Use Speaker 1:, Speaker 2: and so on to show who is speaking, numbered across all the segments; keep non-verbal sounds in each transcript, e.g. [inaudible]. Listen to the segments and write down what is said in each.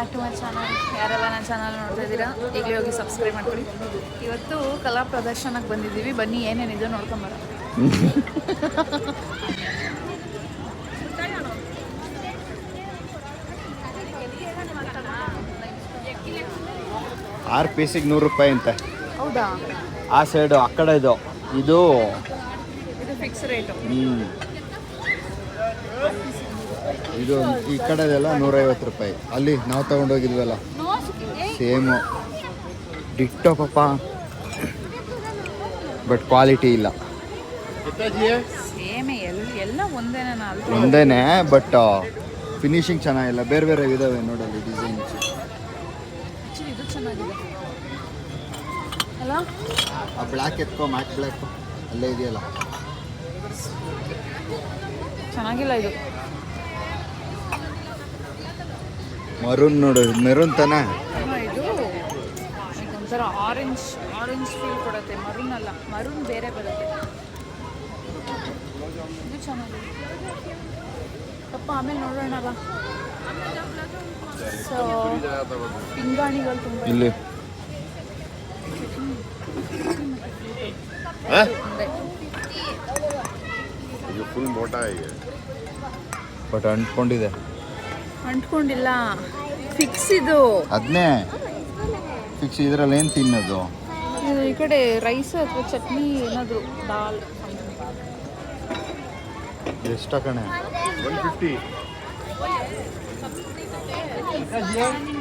Speaker 1: Back to my channel ಯಾರೆಲ್ಲ ನನ್ನ channel ನೋಡ್ತಾ ಇದ್ದೀರಾ ಈಗಲೇ ಹೋಗಿ ಸಬ್ಸ್ಕ್ರೈಬ್ ಮಾಡ್ಕೊಳ್ಳಿ. ಇವತ್ತು ಕಲಾ ಪ್ರದರ್ಶನಕ್ಕೆ ಬಂದಿದ್ದೀವಿ. ಬನ್ನಿ ಏನೇನಿದೆ ನೋಡ್ಕೊಂಬರ
Speaker 2: ಆರು ಪೀಸಿಗೆ ನೂರು ರೂಪಾಯಿ ಅಂತೆ.
Speaker 1: ಹೌದಾ?
Speaker 2: ಆ ಸೈಡು ಆ ಕಡೆ ಇದು. ಇದು
Speaker 1: ಫಿಕ್ಸ್ ರೇಟು
Speaker 2: ಹ್ಮ್. ಇದು ಈ ಕಡೆದೆಲ್ಲ ನೂರೈವತ್ತು ರೂಪಾಯಿ. ಅಲ್ಲಿ ನಾವು ತಗೊಂಡೋಗಿದ್ವಲ್ಲ ಸೇಮು. ಡಿಟ್ಟೋ ಪಾಪ. ಬಟ್ ಕ್ವಾಲಿಟಿ ಇಲ್ಲ.
Speaker 1: ಸೇಮೆ ಎಲ್ಲ ಎಲ್ಲ ಒಂದೇನ ನಾಲ್ಕು
Speaker 2: ಒಂದೇನೆ ಬಟ್ ಫಿನಿಶಿಂಗ್ ಚೆನ್ನಾಗಿಲ್ಲ. ಬೇರೆ ಬೇರೆ ಇದಾವೆ ನೋಡಲ್ಲಿ ಡಿಸೈನ್ಸ್. ಆ ಬ್ಲ್ಯಾಕ್ ಎತ್ಕೋ ಮ್ಯಾಟ್ ಬ್ಲ್ಯಾಕ್ ಅಲ್ಲೇ ಇದೆಯಲ್ಲ.
Speaker 1: ಚೆನ್ನಾಗಿಲ್ಲ ಇದು.
Speaker 2: ಮರೂನ್ ನೋಡು ಮೆರೂನ್ ತಾನ?
Speaker 1: ಇದು ಒಂಥರ ಆರೆಂಜ್ ಆರೆಂಜ್ ಫೀಲ್ ಕೊಡುತ್ತೆ ಮರೂನ್ ಅಲ್ಲ ಮರೂನ್ ಬೇರೆ ಬರುತ್ತೆ. ಇದು ಚೆನ್ನಾಗಿದೆ. ಪಪ್ಪ ಆಮೇಲೆ ನೋಡೋಣ ಬಾ. ಸೊ ಪಿಂಗಾಣಿಗಳು ತುಂಬ
Speaker 2: ಇಲ್ಲಿ.
Speaker 1: ಇದು
Speaker 3: ಫುಲ್ ಮೋಟ ಇದೆ
Speaker 2: ಬಟ್ ಅಂಟಿಕೊಂಡಿದೆ.
Speaker 1: ಅಂಟ್ಕೊಂಡಿಲ್ಲ. ಫಿಕ್ಸ್ ಇದು.
Speaker 2: ಅದನ್ನೇ ಫಿಕ್ಸ್ ಇದರಲ್ಲಿ ಏನು ತಿನ್ನೋದು?
Speaker 1: ಇದು ಈ ಕಡೆ ರೈಸ್ ಅಥವಾ ಚಟ್ನಿ ಏನಾದರೂ ದಾಲ್
Speaker 2: ಎಷ್ಟ ಕಣೆ?
Speaker 3: ಒನ್ ಫಿಫ್ಟಿ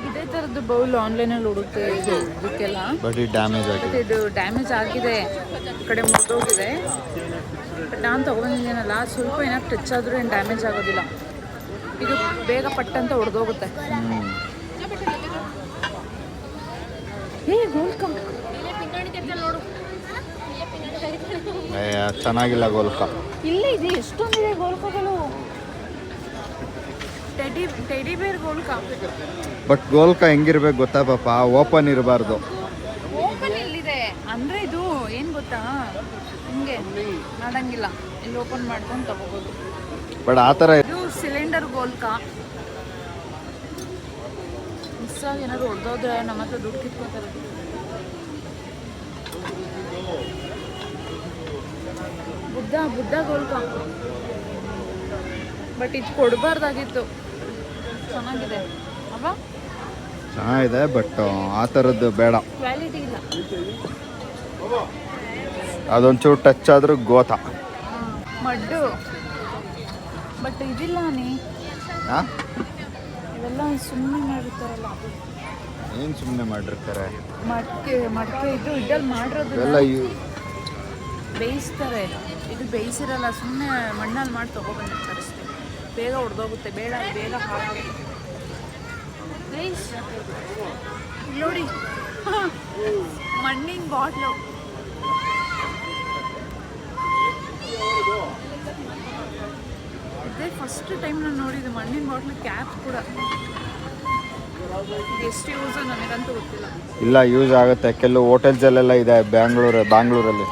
Speaker 1: ಇದೇ ಥರದ್ದು ಬೌಲ್ ಆನ್ಲೈನಲ್ಲಿ ಹುಡುಕ್ತೆ ಇದು ಇದಕ್ಕೆಲ್ಲ.
Speaker 2: ಬಟ್ ಡ್ಯಾಮೇಜ್ ಆಗಿದೆ.
Speaker 1: ಇದು ಡ್ಯಾಮೇಜ್ ಆಗಿದೆ. ಈ ಕಡೆ ಮುಗ್ದೋಗಿದೆ ಬಟ್ ನಾನು ತೊಗೊಂಡಿದ್ದೀನಲ್ಲ ಸ್ವಲ್ಪ ಏನಾದ್ರು ಟಚ್ ಆದರೂ ಏನು ಡ್ಯಾಮೇಜ್ ಆಗೋದಿಲ್ಲ. ಇದು ಬೇಗ ಪಟ್ಟಂತ ಹೊಡೆದೋಗುತ್ತೆ
Speaker 2: ಚೆನ್ನಾಗಿಲ್ಲ ಗೋಲ್ಕ
Speaker 1: ಇಲ್ಲ ಇದೆ ಎಷ್ಟೊಂದಿದೆ ಗೋಲ್ಕಗಳು ಟೆಡಿ ಬೇರ್ ಗೋಲ್ಕ
Speaker 2: ಬಟ್ ಗೋಲ್ಕ ಹೆಂಗಿರ್ಬೇಕು ಗೊತ್ತಾ ಪಾಪ? ಓಪನ್ ಇರಬಾರ್ದು.
Speaker 1: ಓಪನ್ ಇಲ್ಲಿದೆ ಅಂದರೆ ಇದು ಏನ್ ಗೊತ್ತಾ? ಹಿಂಗೆ ಮಾಡಂಗಿಲ್ಲ. ಇಲ್ಲಿ ಓಪನ್ ಮಾಡ್ಕೊಂಡು ತಗೋಬಹುದು
Speaker 2: ಬಟ್ ಆ ಥರ
Speaker 1: ಸಿಲಿಂಡರ್ ಗೋಲ್ಕ ಮಿಸ್ ಆಗಿ ಏನಾದ್ರು ಹೊಡೆದೋದ್ರೆ ನಮ್ಮ ಹತ್ರ ದುಡ್ಡು ಕಿತ್ಕೋತಾರೆ. ಬುದ್ಧ ಬುದ್ಧ ಗೋಲ್ಕ ಬಟ್ ಇದು ಕೊಡಬಾರ್ದಾಗಿತ್ತು. ಚೆನ್ನಾಗಿದೆ. ಅಲ್ವಾ
Speaker 2: ಚೆನ್ನಾಗಿದೆ ಬಟ್ ಆ ಥರದ್ದು ಬೇಡ.
Speaker 1: ಕ್ವಾಲಿಟಿ ಇಲ್ಲ.
Speaker 2: ಅದೊಂಚೂರು ಟಚ್ ಆದರೂ ಗೋತಾ.
Speaker 1: ಮಡ್ಡು. ಬಟ್ ಇದಿಲ್ಲ ನೀ.
Speaker 2: ಹಾಂ
Speaker 1: ಇವೆಲ್ಲ ಸುಮ್ಮನೆ ಮಾಡಿರ್ತಾರಲ್ಲ
Speaker 2: ಏನು ಸುಮ್ಮನೆ ಮಾಡಿರ್ತಾರೆ?
Speaker 1: ಮಡಕೆ ಮಡ್ಕೆ ಇದು ಇದ್ರಲ್ಲಿ ಮಾಡಿರೋದು ಬೇಯಿಸ್ತಾರೆ. ಇದು ಬೇಯಿಸಿರಲ್ಲ ಸುಮ್ಮನೆ ಮಣ್ಣಲ್ಲಿ ಮಾಡಿ ತೊಗೊಬಂದಿರ್ತಾರೆ ಅಷ್ಟೇ ಬೇಗ ಹೊಡೆದೋಗುತ್ತೆ ಬೇಡ ಬೇಗ ಹಾಕಿ ನೋಡಿ. ಮಣ್ಣಿನ ಬಾಟ್ಲು. ಇದೇ ಫಸ್ಟ್ ಟೈಮ್ ನಾನು ನೋಡಿದ್ದು ಮಣ್ಣಿನ ಬಾಟ್ಲು ಕ್ಯಾಪ್ ಕೂಡ. ಎಷ್ಟು ಯೂಸ್ ನನಗಂತೂ ಗೊತ್ತಿಲ್ಲ.
Speaker 2: ಇಲ್ಲ ಯೂಸ್ ಆಗುತ್ತೆ. ಕೆಲವು ಹೋಟೆಲ್ಸಲ್ಲೆಲ್ಲ ಇದೆ ಬ್ಯಾಂಗ್ಳೂರು ಬ್ಯಾಂಗ್ಳೂರಲ್ಲಿ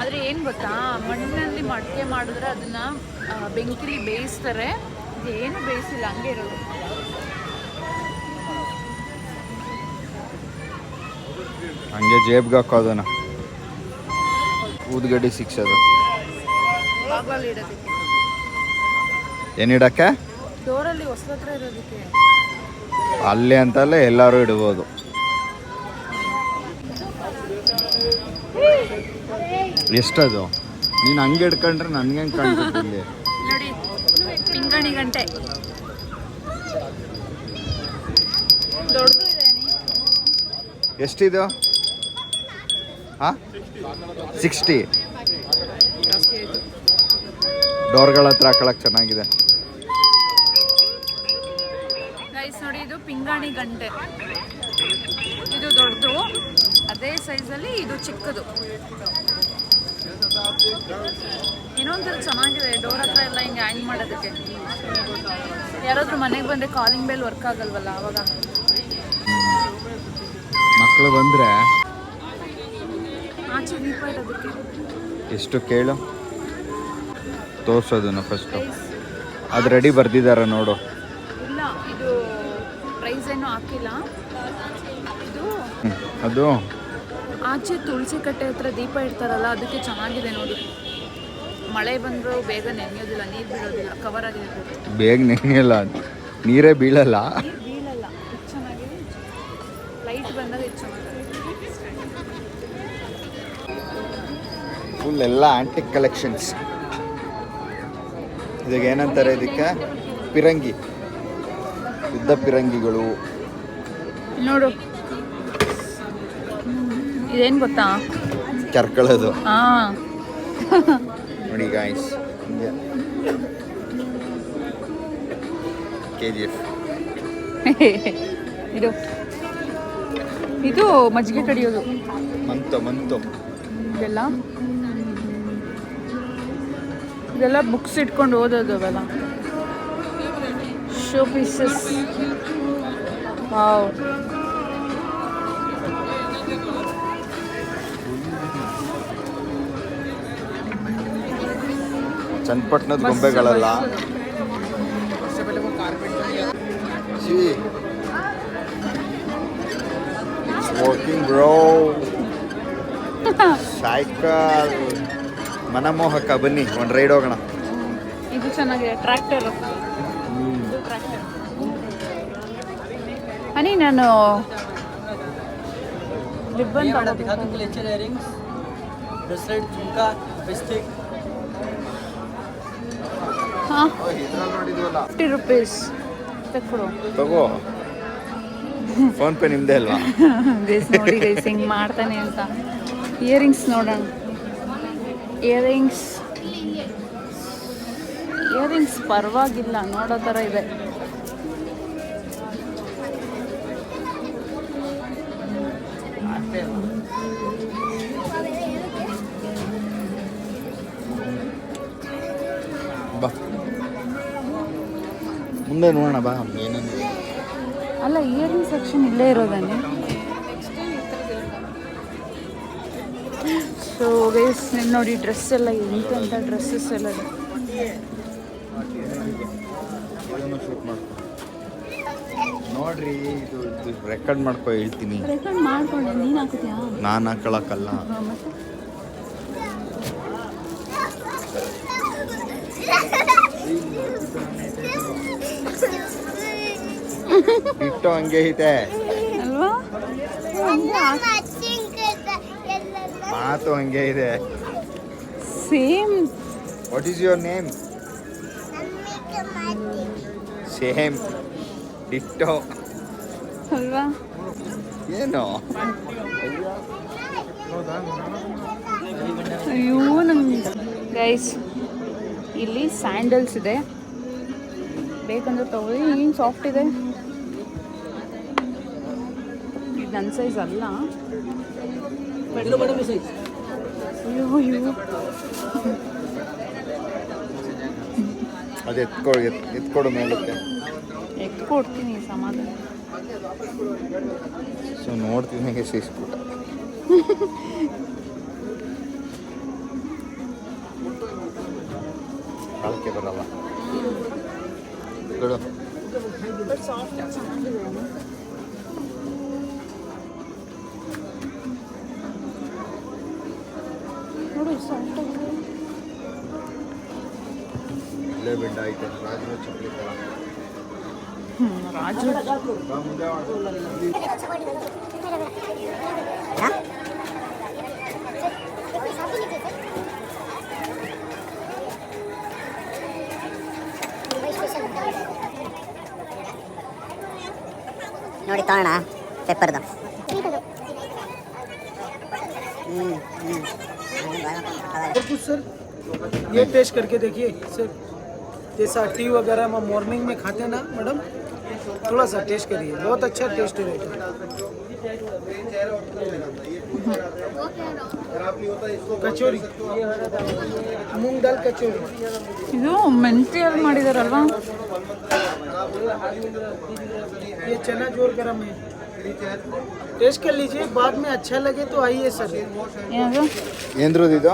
Speaker 1: ಆದರೆ ಏನು ಗೊತ್ತಾ ಮಣ್ಣಿನಲ್ಲಿ ಮಡಿಕೆ ಮಾಡಿದ್ರೆ ಅದನ್ನ ಬೆಂಕಿಲಿ ಬೇಯಿಸ್ತಾರೆ. ಏನು ಬೇಯಿಸಿಲ್ಲ ಹಂಗೆ ಇರೋದು.
Speaker 2: ಹಂಗೆ ಜೇಬ್ಗೆ ಹಾಕೋದನ್ನ. ಊದ್ಗಡ್ಡಿ ಸಿಕ್ಸೋದು.
Speaker 1: ಅದು
Speaker 2: ಏನಿಡಕ್ಕೆ ಅಲ್ಲಿ ಅಂತಲ್ಲ ಎಲ್ಲರೂ ಇಡ್ಬೋದು. ಎಷ್ಟದು? ನೀನು ಹಂಗೆ ಹಿಡ್ಕೊಂಡ್ರೆ ನನ್ಗೆ ಹೆಂಗೆ ಕಾಣ್ತದೆ ಇಲ್ಲಿ?
Speaker 1: ಪಿಂಗಣಿ ಗಂಟೆ.
Speaker 2: ಎಷ್ಟಿದು? ಹಾಂ ಸಿಕ್ಸ್ಟಿ ಡೋರ್ಗಳ ಹತ್ರ ಹಾಕೊಳಕ್ಕೆ ಚೆನ್ನಾಗಿದೆ.
Speaker 1: ನೋಡಿ ಇದು ಪಿಂಗಾಣಿ ಗಂಟೆ. ಇದು ದೊಡ್ಡದು. ಅದೇ ಸೈಜಲ್ಲಿ ಇದು ಚಿಕ್ಕದು. ಇನ್ನೊಂಥರ ಚೆನ್ನಾಗಿದೆ. ಡೋರ್ ಹತ್ರ ಎಲ್ಲ ಹಿಂಗೆ ಹ್ಯಾಂಗ್ ಮಾಡೋದಕ್ಕೆ. ಯಾರಾದ್ರೂ ಮನೆಗೆ ಬಂದರೆ ಕಾಲಿಂಗ್ ಬೆಲ್ ವರ್ಕ್ ಆಗಲ್ವಲ್ಲ ಅವಾಗ?
Speaker 2: ಮಕ್ಕಳು ಬಂದರೆ ಎಷ್ಟು ಕೇಳು. ತೋರ್ಸೋದನ್ನ ಫಸ್ಟು ಅದು ರೆಡಿ ಬರ್ದಿದ್ದಾರೆ ನೋಡು.
Speaker 1: ಇಲ್ಲ ಇದು ಪ್ರೈಸ್ ಏನೂ ಹಾಕಿಲ್ಲ. ಇದು
Speaker 2: ಅದು?
Speaker 1: ಆಚೆ ತುಳಸಿ ಕಟ್ಟೆ ಹತ್ರ ದೀಪ ಇಡ್ತಾರಲ್ಲ ಅದಕ್ಕೆ ಚೆನ್ನಾಗಿದೆ ನೋಡಿ. ಮಳೆ ಬಂದರೂ ಬೇಗ ನೆನೆಯೋದಿಲ್ಲ ನೀರು ಬೀಳೋದಿಲ್ಲ ಕವರ್ ಆಗಿದೆ
Speaker 2: ಬೇಗ ನೆನೆಯಲ್ಲ ನೀರೇ ಬೀಳಲ್ಲ.
Speaker 1: ಬೀಳಲ್ಲ ಚೆನ್ನಾಗಿದೆ. ಲೈಟ್ ಬಂದಾಗ ಇದು ಚೆನ್ನಾಗಿದೆ.
Speaker 2: ಫುಲ್ ಎಲ್ಲ ಆಂಟಿಕ್ ಕಲೆಕ್ಷನ್ಸ್ ಇದಕ್ಕೆ ಏನಂತಾರೆ ಇದಕ್ಕೆ? ಪಿರಂಗಿ. ಯುದ್ಧ ಪಿರಂಗಿಗಳು.
Speaker 1: ನೋಡು. ಇದೇನು ಗೊತ್ತಾ?
Speaker 2: ಕೆರ್ಕೊಳ್ಳೋದು ನೋಡಿ ಗಾಯ್ಸ್ ಕೆ ಜಿ ಎಫ್
Speaker 1: ಇದು. ಇದು ಮಜ್ಜಿಗೆ ಕಡಿಯೋದು.
Speaker 2: ಮಂತು ಮಂತು.
Speaker 1: ಇದೆಲ್ಲ? ಇದೆಲ್ಲ ಬುಕ್ಸ್ ಇಟ್ಕೊಂಡು ಓದೋದು ಅವೆಲ್ಲ. ಶೋ ಪೀಸಸ್ ವಾವ್
Speaker 2: ಚನ್ನಪಟ್ಟಣದ ಗೊಂಬೆಗಳಲ್ಲ. ವರ್ಕಿಂಗ್ ಬ್ರೋ ಸೈಕಲ್ ಮನಮೋಹಕ ಬನ್ನಿ ಒಂದು ರೈಡ್ ಹೋಗೋಣ
Speaker 1: ಇದು ಚೆನ್ನಾಗಿದೆ ಟ್ರ್ಯಾಕ್ಟರ್ ಟ್ರ್ಯಾಕ್ಟರ್ ಹನಿ ನಾನು ರಿಬ್ಬನ್
Speaker 4: दिखाता हूँ leather earrings bracelet jhumka lipstick
Speaker 1: ಹಾಂ
Speaker 2: ನೋಡಿದ್ವಲ್ಲ
Speaker 1: ಫಿಫ್ಟಿ ರುಪೀಸ್ ತೆಕ್ಕೊಡು
Speaker 2: ತಗೋ [laughs] ಫೋನ್ ಪೇ ನಿಮ್ದೇ ಅಲ್ವಾ
Speaker 1: ಗೈಸ್ ನೋಡಿ ಗೈಸ್ ಹಿಂಗೆ ಮಾಡ್ತಾನೆ ಅಂತ ಇಯರಿಂಗ್ಸ್ ನೋಡೋಣ ಇಯರಿಂಗ್ಸ್ ಇಯರಿಂಗ್ಸ್ ಪರವಾಗಿಲ್ಲ ನೋಡೋ ಥರ ಇದೆ.
Speaker 2: ಬಾ. ಮುಂದೆ ನೋಡೋಣ ಬಾ. ಏನೇನು
Speaker 1: ಅಲ್ಲ ಇಯರಿಂಗ್ ಸೆಕ್ಷನ್ ಇಲ್ಲೇ ಇರೋದಾನೆ. ಸೊ ಗೈಸ್ ನೋಡಿ ಡ್ರೆಸ್ ಎಲ್ಲ ಎಂತೆಂಥ ಡ್ರೆಸ್ಸಸ್ ಎಲ್ಲ
Speaker 2: ನೋಡ್ರಿ ಇದು ರೆಕಾರ್ಡ್ ಮಾಡ್ಕೊ ಹೇಳ್ತೀನಿ.
Speaker 1: ರೆಕಾರ್ಡ್ ಮಾಡ್ಕೊಂಡೆ ನೀನು ಹಾಕಿದ್ಯಾ
Speaker 2: ನಾನು ಹಾಕೊಳಕ್ಕಲ್ಲ.
Speaker 1: ಹಾಂ ಮತ್ತೆ?
Speaker 2: ಇಟ್ಟು ಹಂಗೆ ಐತೆ.
Speaker 1: ಅಲ್ವಾ?
Speaker 2: ಮಾತು ಹಂಗೆ ಇದೆ.
Speaker 1: Same
Speaker 2: what is your name same ditto
Speaker 1: ಅಲ್ವಾ?
Speaker 2: ಏನು?
Speaker 1: ಅಯ್ಯೋ ನಮ್ಗೆ ಗೈಸ್ ಇಲ್ಲಿ ಸ್ಯಾಂಡಲ್ಸ್ ಇದೆ. ಬೇಕಂದ್ರೆ ತಗೊಳ್ಳಿ ಏನು ಸಾಫ್ಟ್ ಇದೆ? ಇದು ನನ್ನ ಸೈಜ್ ಅಲ್ಲ.
Speaker 4: किलो बड़ा में साइज
Speaker 1: ಅಯ್ಯೋ ಅಯ್ಯೋ
Speaker 2: ಅದು ಎತ್ಕೊಡು ಎತ್ ಎತ್ಕೊಡು ಮೇಲಕ್ಕೆ
Speaker 1: ಎತ್ತು ಕೊಡ್ತೀನಿ ಸಮಾಧಾನ
Speaker 2: ಸೊ ನೋಡ್ತೀನಿ ಹೇಗೆ ಸೇರಿಸ್ಬಿಟ್ಟ ಕಾಲಕ್ಕೆ ಬರಲ್ಲ ಕೊಡು
Speaker 1: ಸಾಫ್ಟ್ ಚೆನ್ನಾಗಿದೆ ನೋಡಿ ಸಾಫ್ಟ್ ಆಗಿದೆ
Speaker 2: ಇಲ್ಲೇ ಬೆಂಡ ಐತೆ ರಾಜರು ಚಪ್ಪಲಿ ಥರ
Speaker 1: ಹ್ಞೂ ರಾಜು
Speaker 2: ಬಾ ಮುಂದೆ ಮಾಡು.
Speaker 5: ನೋಡಿ ತಗೋಣ ಪೆಪ್ಪರ್ದು
Speaker 4: और कुछ सर ये टेस्ट करके देखिए सर जैसा टी वगैरह हम मॉर्निंग में खाते हैं ना मैडम थोड़ा सा टेस्ट करिए बहुत अच्छा टेस्ट रहेगा कचौरी मूंग दाल कचौरी
Speaker 1: ಇದು ಮೆಂತ್ಯಲ್ಲಿ ಮಾಡಿದಾರಲ್ವಾ
Speaker 4: ये चना जोर गरम है टेस्ट कर लीजिए बाद में अच्छा लगे तो आइए सर
Speaker 1: ಏನದು
Speaker 2: ಏನ್ರದ್ದು ಇದು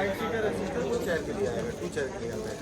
Speaker 2: आईटी का रजिस्टर वो चेयर के
Speaker 6: लिए आएगा
Speaker 7: टू चेयर
Speaker 2: के
Speaker 6: लिए
Speaker 7: आता है।